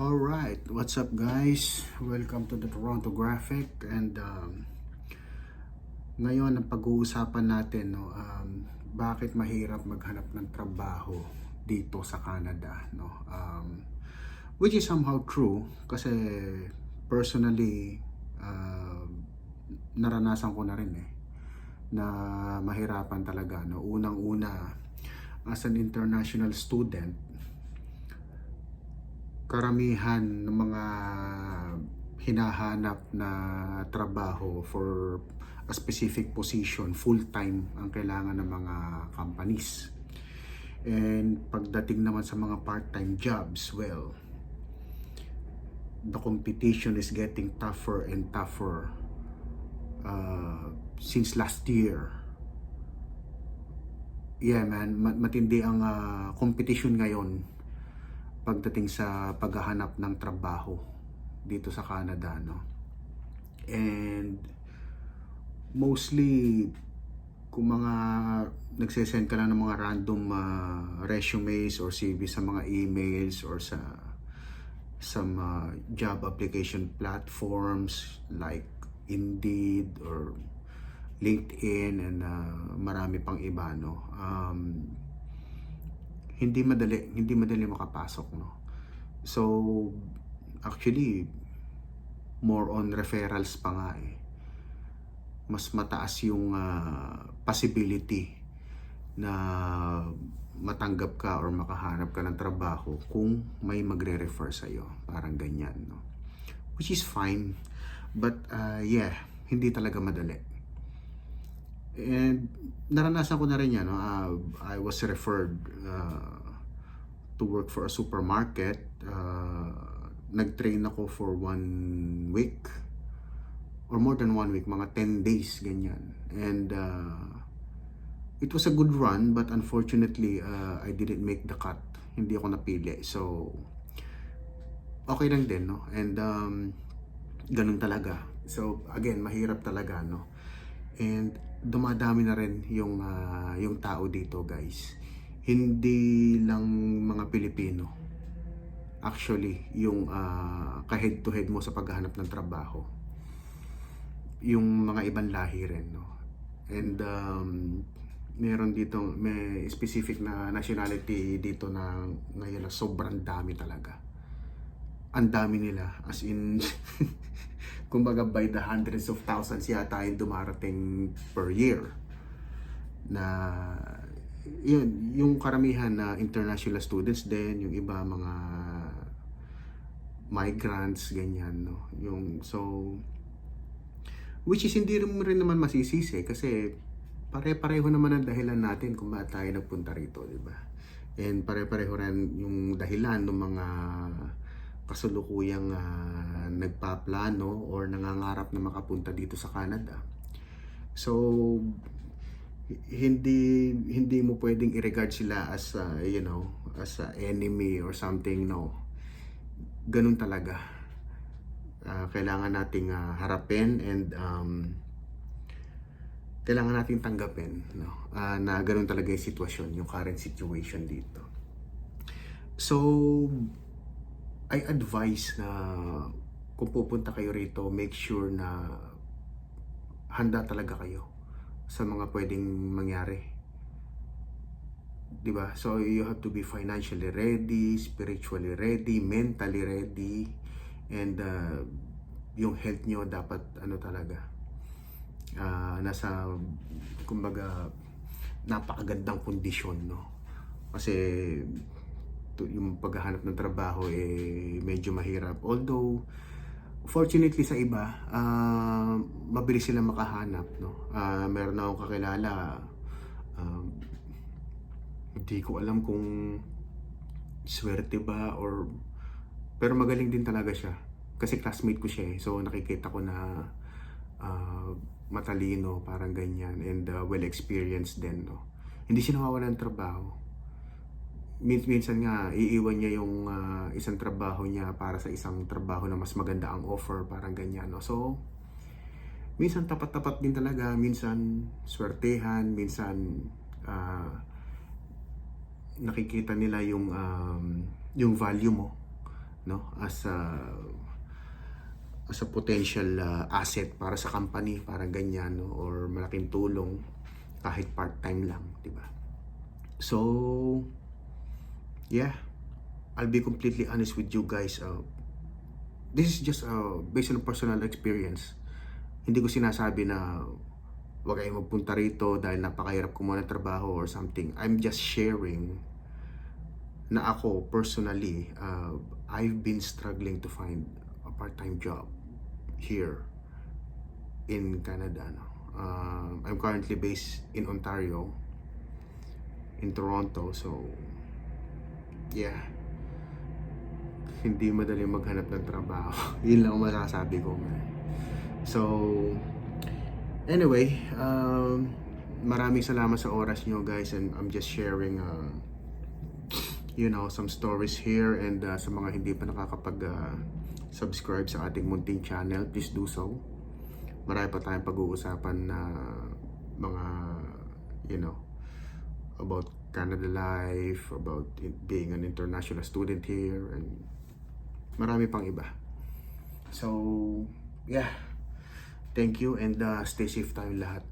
Alright, what's up guys? Welcome to the Toronto Graphic and um, ngayon ang pag-uusapan natin no, um, bakit mahirap maghanap ng trabaho dito sa Canada no? Um, which is somehow true kasi personally uh, naranasan ko na rin eh na mahirapan talaga no unang-una as an international student karamihan ng mga hinahanap na trabaho for a specific position, full-time ang kailangan ng mga companies. And pagdating naman sa mga part-time jobs, well, the competition is getting tougher and tougher uh, since last year. Yeah man, ma- matindi ang uh, competition ngayon pagdating sa paghahanap ng trabaho dito sa Canada no? And mostly kung mga nagsesend ka lang ng mga random uh, resumes or CV sa mga emails or sa some uh, job application platforms like Indeed or LinkedIn and uh, marami pang iba no? Um, hindi madali hindi madali makapasok no? So actually more on referrals pa nga eh. Mas mataas yung uh, possibility na matanggap ka or makahanap ka ng trabaho kung may magre-refer sa iyo parang ganyan no? Which is fine. But uh, yeah hindi talaga madali And naranasan ko na rin yan. No? Uh, I was referred uh, to work for a supermarket. Uh, nag-train ako for one week or more than one week, mga 10 days, ganyan. And uh, it was a good run, but unfortunately, uh, I didn't make the cut. Hindi ako napili. So, okay lang din, no? And um, ganun talaga. So, again, mahirap talaga, no? And dumadami na rin yung uh, yung tao dito, guys. Hindi lang mga Pilipino. Actually, yung uh, ka-head to head mo sa paghahanap ng trabaho. Yung mga ibang lahi rin, no. And um, meron dito may specific na nationality dito na ngayon sobrang dami talaga. Ang dami nila as in kumbaga by the hundreds of thousands yata yung dumarating per year na yun, yung karamihan na international students din, yung iba mga migrants, ganyan, no? Yung, so, which is hindi rin, naman masisisi kasi pare-pareho naman ang dahilan natin kung bakit tayo nagpunta rito, di ba? And pare-pareho rin yung dahilan ng mga kasulukuyang uh, nagpaplano or nangangarap na makapunta dito sa Canada. So hindi hindi mo pwedeng i-regard sila as uh, you know, as a enemy or something no. Ganun talaga. Uh, kailangan nating uh, harapin and um, kailangan nating tanggapin no uh, na ganun talaga yung sitwasyon, yung current situation dito. So I advise na kung pupunta kayo rito, make sure na handa talaga kayo sa mga pwedeng mangyari. 'Di ba? So you have to be financially ready, spiritually ready, mentally ready, and uh, yung health nyo dapat ano talaga uh, nasa kumbaga napakagandang kondisyon no kasi yung paghahanap ng trabaho eh medyo mahirap. Although fortunately sa iba, uh, mabilis sila makahanap, no. Uh, meron na akong kakilala uh, hindi ko alam kung swerte ba or pero magaling din talaga siya. Kasi classmate ko siya eh. So nakikita ko na uh, matalino, parang ganyan and uh, well experienced din, no. Hindi siya nawawalan ng trabaho minsan nga iiwan niya yung uh, isang trabaho niya para sa isang trabaho na mas maganda ang offer, parang ganyan, no? So, minsan tapat-tapat din talaga, minsan swertehan, minsan uh, nakikita nila yung um, yung value mo no? As a as a potential uh, asset para sa company parang ganyan no? Or malaking tulong kahit part-time lang di ba? So yeah. I'll be completely honest with you guys uh, this is just uh, based on personal experience. Hindi ko sinasabi na wag kayong magpunta rito dahil napakahirap kumuha ng trabaho or something. I'm just sharing na ako personally uh, I've been struggling to find a part-time job here in Canada no? uh, I'm currently based in Ontario in Toronto so yeah. Hindi madali maghanap ng trabaho. Yun lang ang masasabi ko man. So anyway um, maraming salamat sa oras nyo guys and I'm just sharing uh, you know, some stories here and uh, sa mga hindi pa nakakapag uh, subscribe sa ating munting channel, please do so. Marami pa tayong pag-uusapan na mga, you know, about Canada life, about it being an international student here, and marami pang iba. So, yeah. Thank you and uh, stay safe tayong lahat.